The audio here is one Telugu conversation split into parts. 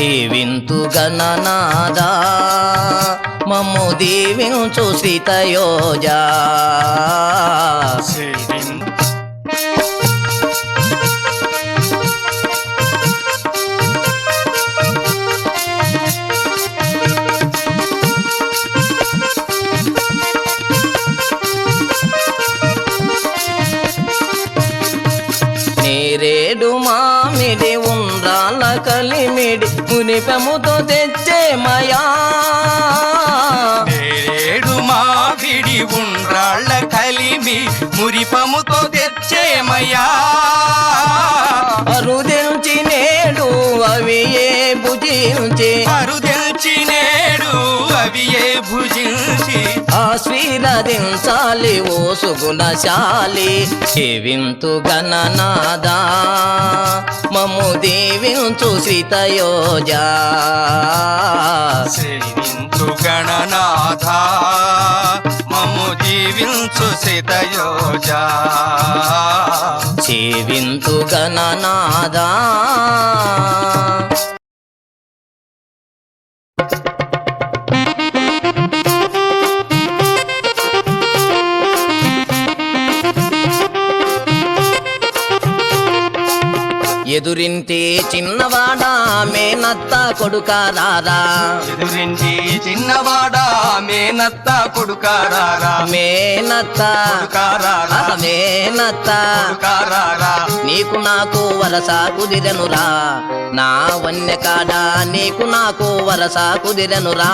సేవింతు గణనాదా మమ్ము దీవించు శ్రీతయోజా. నేరేడు కలిమిడి మునిపెముతో తెచ్చే మయా. నేరేడు మావిడి ఉండ్రాళ్ళ కలిమి మురిపముతో తెచ్చేమయ్యా అరుదెల్చి నేడు అవి ఏ భుజించి? అరుదెల్చి నేడు ఆశీర్వదించాలి ఓ సుగుణశాలి. సేవింతు గణనాదా మమ్ము దీవించు శ్రీతయోజా. సేవించు గణనాథ మము జీవించు సితయోజా సేవింతు గణనాదా ఎదురింటి చిన్నవాడా మేనత్త కొడుకారారా ఎదురించి చిన్నవాడా మేనత్త కొడుకారారా మేనత్త. కొడుకారారా మేనత్త. కొడుకారారా నీకు నాకు వరస కుదిరెనురా. నా వన్య కాడా నీకు నాకు వరస కుదిరెనురా.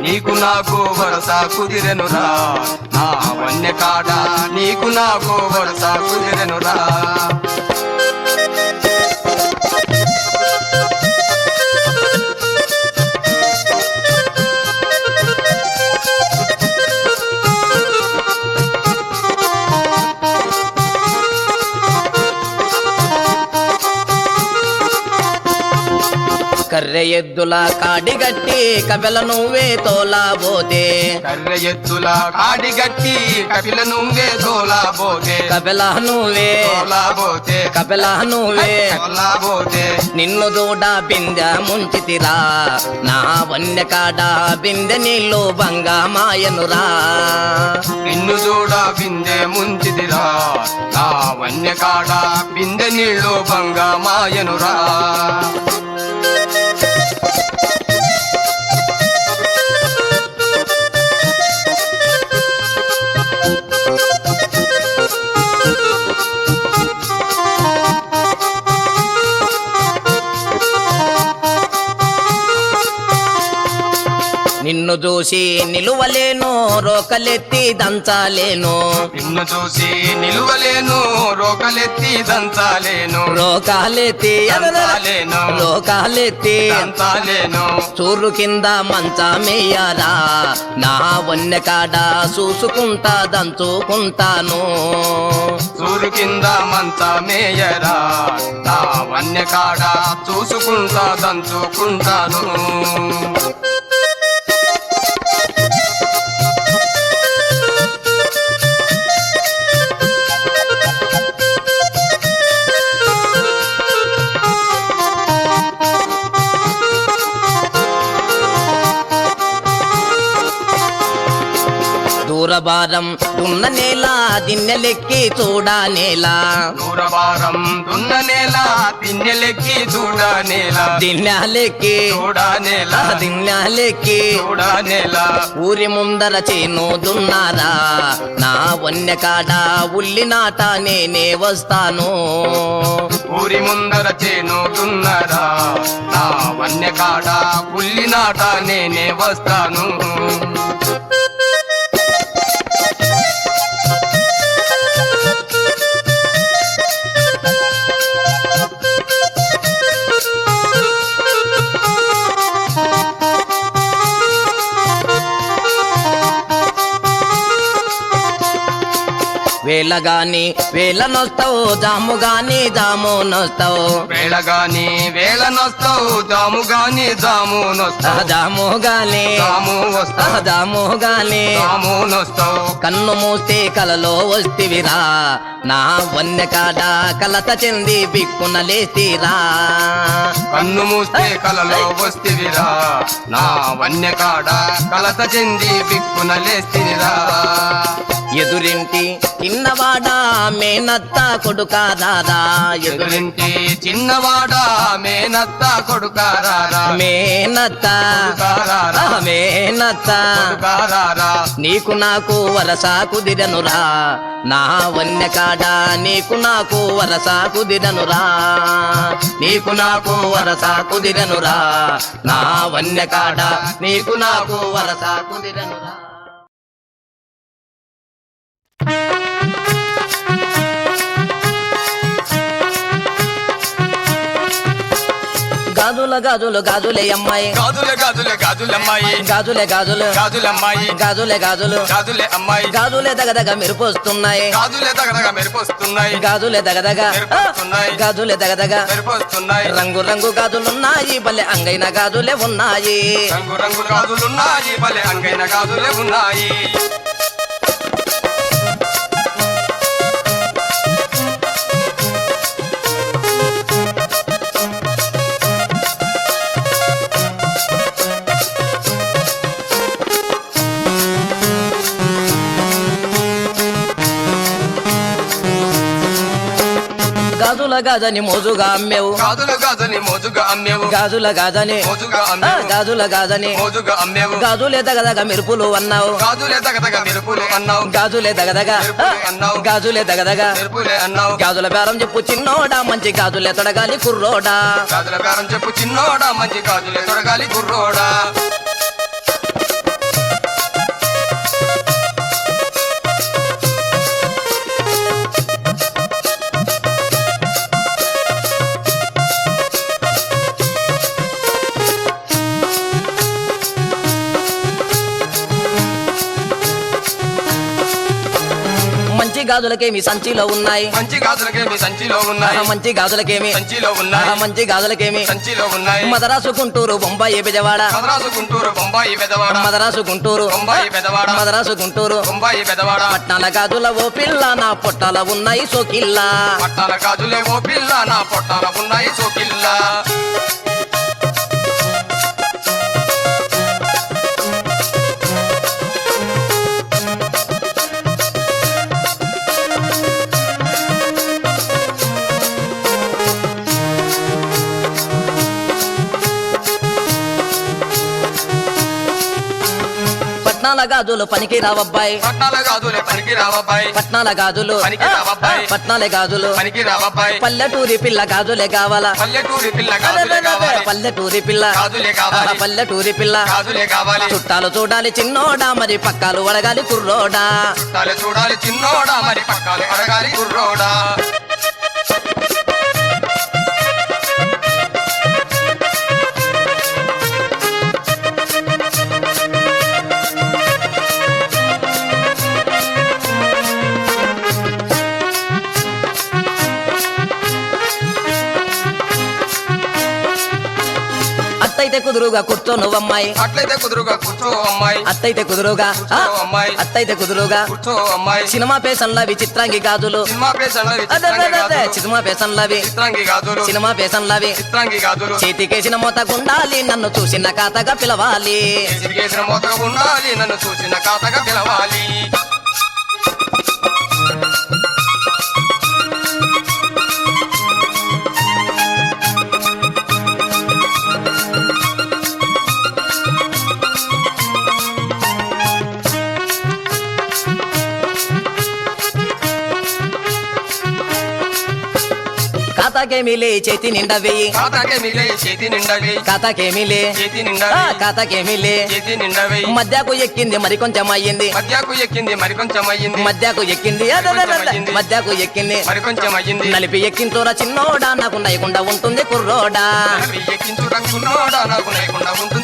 నీకు నాకు వరస కుదిరెనురా. నా వన్య కాడ నీకు నాకు వరస కుదిరెనురా. కర్రె ఎద్దుల కాడిగట్టి కబెల నువ్వే తోలాబోతే కర్రె ఎత్తుల కాడిగట్టి కపిల నువ్వే తోలాబోతే కబెల నువ్వే. తోలాబోతే కబెల నువ్వే. తోలాబోతే నిన్ను దూడ బిందె ముంచితిరా. నా వన్య కాడ బిందె నీళ్ళు బంగా మాయనురా. నిన్ను చూడ బిందె ముంచిదిరా నా వన్య కాడ బిందె నీళ్ళు బంగా మాయనురా. నిన్ను చూసి నిలువలేను రోకలెత్తి దంచాలేను. నిన్ను చూసి నిలువలేను రోకలెత్తి దంచాలేను. రోకాలెత్తి దంచాలేను. రోకాలెత్తి దంచాలేను. చూరు కింద మంచమేయరా నా వన్య కాడ చూసుకుంటా దంచుకుంటాను. సూరు కింద మంచ మేయరా? నా వన్య కాడ చూసుకుంటా దంచుకుంటాను. దూరభారం దున్న నేల దిన్నెలెక్కి చూడా నేల. దూరభారం దున్న నేల తిన్నెలెక్కి చూడ నేల. దిన్నెలెక్కి చూడ నేల. దిన్నెలెక్కి చూడ నేల. ఊరి ముందర చేను దున్నారా? నా వన్య కాడ ఉల్లి నాట నేనే వస్తాను. ఊరి ముందర చేను దున్నరా? నా వన్య కాడ పుల్లి నాట నేనే వస్తాను. వేళగాని వేళనొస్తావు జాము గాని జాము నొస్తావు. వేళగాని వేళ నొస్తావు జాము గాని జాము నొస్తావు. జాము గాని జాము వస్తావు. జాము గాని జాము నొస్తావు. కన్ను మూస్తే కలలో వస్తివిరా. నా వన్య కాడ కలత చెంది బిక్కున లేస్తిరా. కన్ను మూస్తే కలలో వస్తివిరా. నా వన్య కాడ కలత చెంది బిక్కున లేస్తిరా. ఎదురింటి చిన్నవాడా మేనత్త కొడుకా ఎదురు ఎదురింటి చిన్నవాడా మేనత్త కొడుకారారా మేనత్త. కొడుకారారా మేనత్త. కొడుకారారా నీకు నాకు వరస కుదిరనురా. నా వన్య కాడ నీకు నాకు వరస కుదిరనురా. నీకు నాకు వరస కుదిరనురా. నా వన్య కాడ నీకు నాకు వరస కుదిరనురా. గాజుల గాజులు గాజులే అమ్మాయి. గాజులే గాజులే గాజులమ్మాయి గాజులే గాజులు. గాజులమ్మాయి గాజులే గాజులు. గాజులే అమ్మాయి. గాజులే దగదగ మెరుపొస్తున్నాయి గాజులే దగదగ మెరుపొస్తున్నాయి గాజులే దగదగ. గాజులే దగదగ. మెరుపొస్తున్నాయి రంగు రంగు గాజులున్నాయి భలే అంగైన గాజులే ఉన్నాయి. రంగు రంగు గాజులున్నాయి భలే అంగైన గాజులే ఉన్నాయి. గాజుల గాజని మోజుగా అమ్మేవు. గాజులు గాజుని మోజుగా అమ్మేవు. గాజుల గాజని మోజుగా అమ్మేవు. గాజుల గాజని మోజుగా అమ్మేవు. గాజులే దగదగ మెరుపులు అన్నావు. గాజులే దగదగ మెరుపులు అన్నావు. గాజులే దగదగ అన్నావు. గాజులే దగదగ. మెరుపులే అన్నావు. గాజుల బేరం చెప్పు చిన్నోడా మంచి గాజులే తొడగాలి కుర్రోడా. గాజుల కారం చెప్పు చిన్నోడా మంచి గాజులే తొడగాలి కుర్రోడా. గాజులకేమి సంచిలో ఉన్నాయి? మంచి గాజులకేమి సంచిలో ఆ, ఉన్నాయి మంచి గాజులకేమి? సంచిలో ఉన్నాయి. మంచి గాజులకేమి? సంచిలో ఉన్నాయి. మదరాసు గుంటూరు బొంబాయి బెజవాడ మద్రాసు గుంటూరు బొంబాయి పెదవాడ. మదరాసు గుంటూరు. బొంబాయి పెదవాడ. మదరాసు గుంటూరు. బొంబాయి పెదవాడ. పట్నాల గాజుల ఓ పిల్ల నా పొట్టాల ఉన్నాయి సోకిల్లా. పట్టాల గాజులే ఓ పిల్ల నా పొట్టాల ఉన్నాయి సోకిల్ల. పట్నాల గాజులు పనికి రావబ్బాయి. పట్టాల గాజులే పనికి రావబ్బాయి. పట్నాల గాజులు. పనికి రావబ్బాయి. పట్నాల గాజులు. పనికి రావబ్బాయి. పల్లెటూరి పిల్ల గాజులే కావాలా? పల్లెటూరి పిల్ల గాజులే కావాలి. పల్లెటూరి పిల్ల. గాజులే కావాలి. ఆ, పల్లెటూరి పిల్ల. గాజులే కావాలి. చుట్టాలు చూడాలి చిన్నోడా మరి పక్కాలు వడగాలి కుర్రోడా. చుట్టాలు చూడాలి చిన్నోడా మరి పక్కాలు అడగాలి కుర్రోడా. అత్తైతే కుదురుగా కూర్చో నువ్వమ్మాయి అట్లయితే కుదురుగా కూర్చో అమ్మాయి అత్తైతే కుదురుగా అమ్మాయి అత్తైతే కుదురుగా. కూర్చో అమ్మాయి సినిమా పేసన్ల విచిత్రాంగి గాజులు. సినిమా పేషన్ల అదే, చిత్రాంగి గాజులు. సినిమా పేసన్లవి చిత్రాంగి గాజులు. సినిమా పేసన్లవి చిత్రాంగి గాజులు. చేతికేసిన మూత గుండాలి నన్ను చూసిన కాతగా పిలవాలి. చేసిన మోతగా ఉండాలి నన్ను చూసిన కాతగా పిలవాలి. ఖాతాకేమిలే చేతి నిండా వెయ్యి ఖాతాకే మిగిలే చేతి నిండా వేయి. ఖాతాకేమిలే చేతి నిండా ఆ, వేయి ఖాతాకేమిలే చేతి నిండా వేయి. మధ్యకు ఎక్కింది మరి కొంచెం అయ్యింది. మధ్యకు ఎక్కింది మరికొంచెం అయ్యింది. మధ్యకు ఎక్కింది. మధ్యకు ఎక్కింది. మరికొంచెం అయ్యింది. నలిపి ఎక్కింతోరా చిన్నోడా నాకు నయకుండా ఉంటుంది కుర్రోడా. నలిపి ఎక్కించు రంగున్నోడా నాకు లేకుండా ఉంటుంది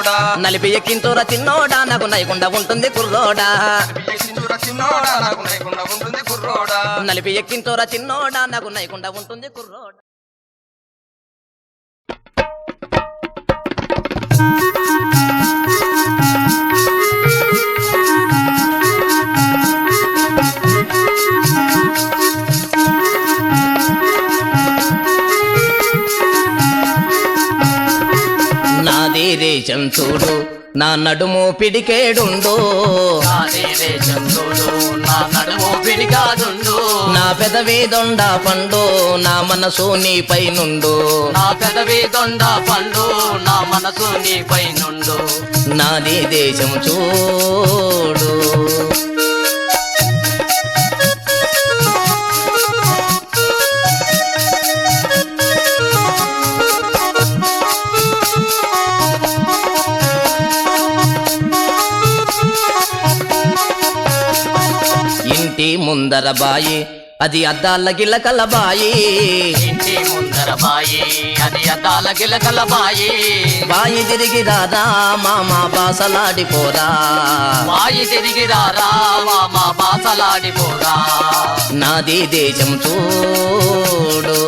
చిన్నోడా నలిపి ఎక్కించు చిన్నోడా నాకు లేకుండా ఉంటుంది కుర్రోడా. నలిపి ఎక్కించోరా చిన్నోడా నాకు నైకుండా ఉంటుంది కుర్రోడా. నాది దేశం చూడు నా నడుము పిడికేడుండు నా నడుము నా పెదవి దొండ పండు నా మనసు నీపై నుండు నా పెదవి దొండ పండు నా మనసు నీపై నుండు నాది దేశం చూడు. ముందర బాయి అది అద్దాల గిలకల బాయి. ఇంటి ముందర బాయి అది అద్దాల గిలకల బాయి. బాయి తిరిగి రాదా మామ బాసలాడిపోరా బాయి తిరిగి రారా మామ బాసలాడిపోరా నాది దేశం చూడు.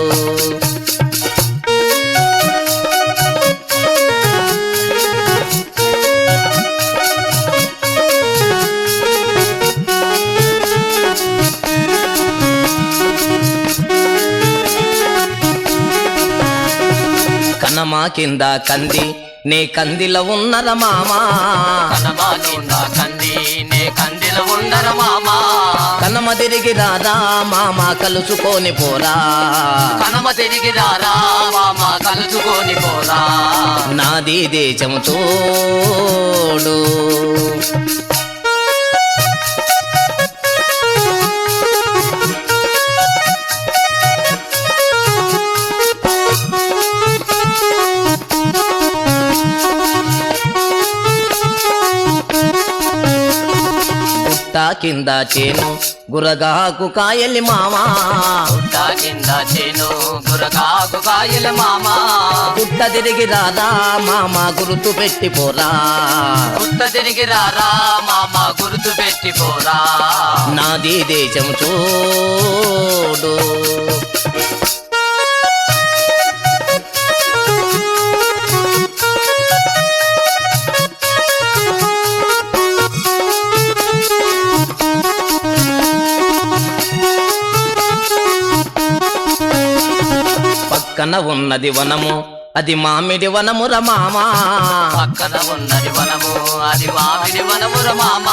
కనమా కింద కంది నే కందిలో ఉన్నర మామా. కనమా కింద కంది నే కందిల ఉండర మామ. కనమ తిరిగి రాదా మామ కలుసుకొని పోరా. కనమ తిరిగి రారా మామ కలుసుకొని పోరా. నాది దేశం చూడు. కింద చేను గురగాకు కాయలి మామా. గుట్ట కింద చేను గురకాకు కాయల మామ. గుట్ట తిరిగి రాదా మామ గుర్తు పెట్టి పోరా. గుట్ట తిరిగి రారా మామ గుర్తు పెట్టి పోరా. నాది దేశం చూడు. పక్కన ఉన్నది వనము అది మామిడి వనముర మామా. పక్కన ఉన్నది వనము అది మామిడి వనముర మామ.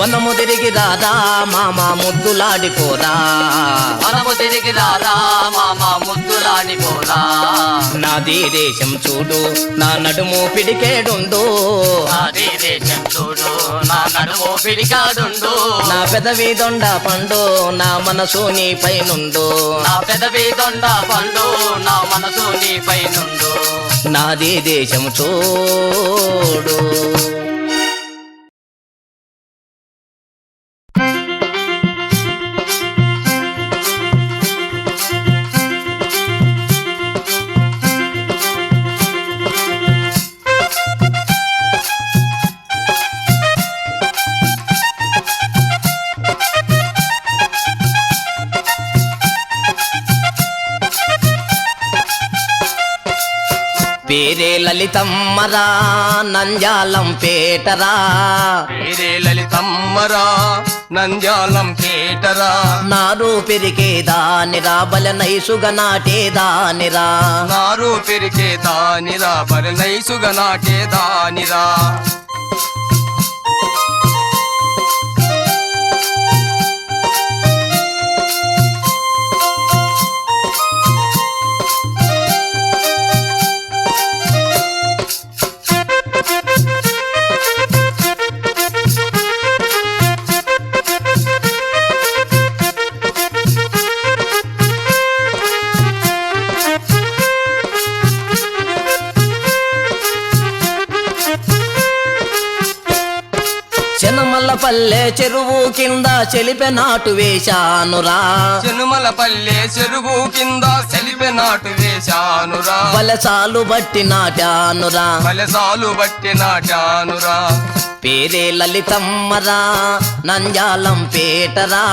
వనము తిరిగి రాదా మామ ముద్దులాడిపోరా వనము తిరిగి రారా మామ ముద్దులాడి పోరా. నాది దేశం చూడు నా నడుము పిడికేడుండు. నాది దేశం చూడు నా నడుము పిడికాడుండు. నా పెదవి దొండ పండు నా మనసు నీపై నుండు నా పెదవి దొండ పండు నా మనసు నీపై నుండు నాది దేశం చూడు. పేరే లలితమ్మరా నంజాలం పేటరా. పేరే లలితమ్మరా నంజాలం పేటరా. నారు పెరిగే దానిరా బలనైసుగ నాటే దానిరా. నారు పెరిగే దానిరా బరనైసుగా నాటే చెరువు కింద చెలిపె నాటు వేశానురా. చెనుమల పల్లె చెరువు కింద సెలిపె నాటు వేశానురా. వలసాలు బట్టి నాటానురా. వలసాలు బట్టి నాటానురా. పేరే లలితమ్మరా నంజాలం పేటరా.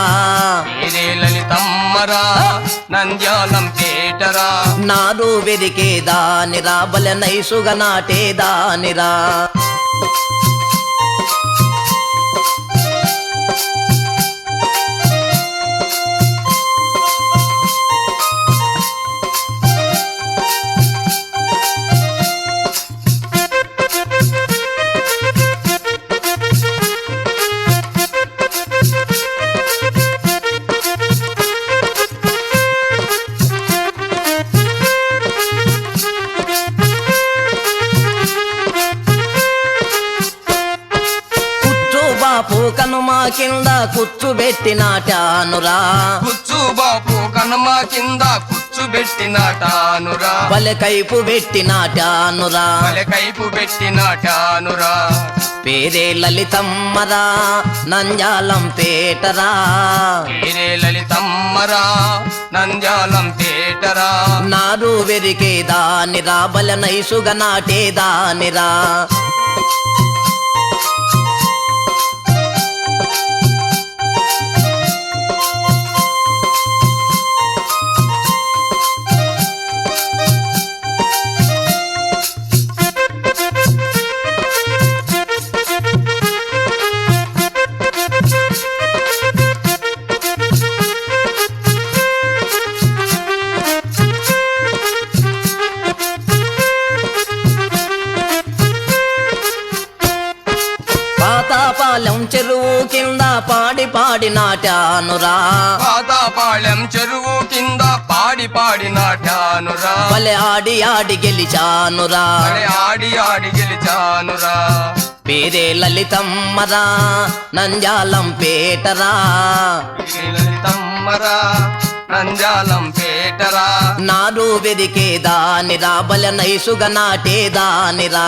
పేరే లలితమ్మరా నంద్యాలం పేటరా. నారు వెరికే దానిరా బల నైసుగా నాటే కింద కుచ్చు పెట్టి నాటానురా కుచ్చు బాపు కనమ కింద కుచ్చు పెట్టి నాటానురా బల కైపు పెట్టి నాటానురా వలె కైపు పెట్టి నాటానురా పేరే లలితమ్మరా నంజాలం పేటరా పేరే లలితమ్మరా నంద్యాలం పేటరా నారు వెరికే దానిరా బల పాతాపాలెం చెరువు కింద పాడి పాడి నాటానురా పాతాపాళెం చెరువు కింద పాడి పాడి నాటానురా బలె ఆడి ఆడి గెలిచానురా ఆడి ఆడి గెలిచానురా పేరే లలితమ్మరా నంజాలం పేటరా లలితమ్మరా నంద్యాలం పేటరా నారు వెదికే దానిరా బల నైసుగా నాటే దానిరా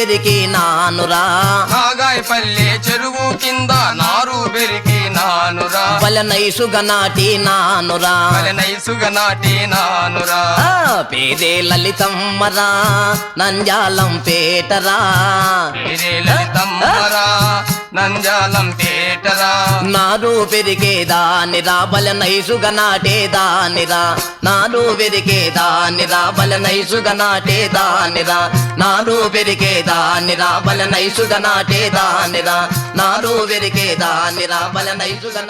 పెరిగి నానురా నాగాయ్ పల్లె చెరువు కింద నారు పెరిగి నానురా బల నైసుగా నాటి నానురా వలె నైసుగా నాటి నానురా పేరే లలితమ్మరా నంజాలం పేటరా. పేరే లలితమ్మరా. నంజాలం పేటరా నారు పెరిగే నిరాబల నైసుగ నాటేదా నిరా దానిరా నారు పెరిగే దానిరా బల నైసుగా నాటే దానిరా నారు పెరిగే దానిరా బల నైసుగా నాటే దానిరా నారు పెరిగే దానిరా బల నైసుగా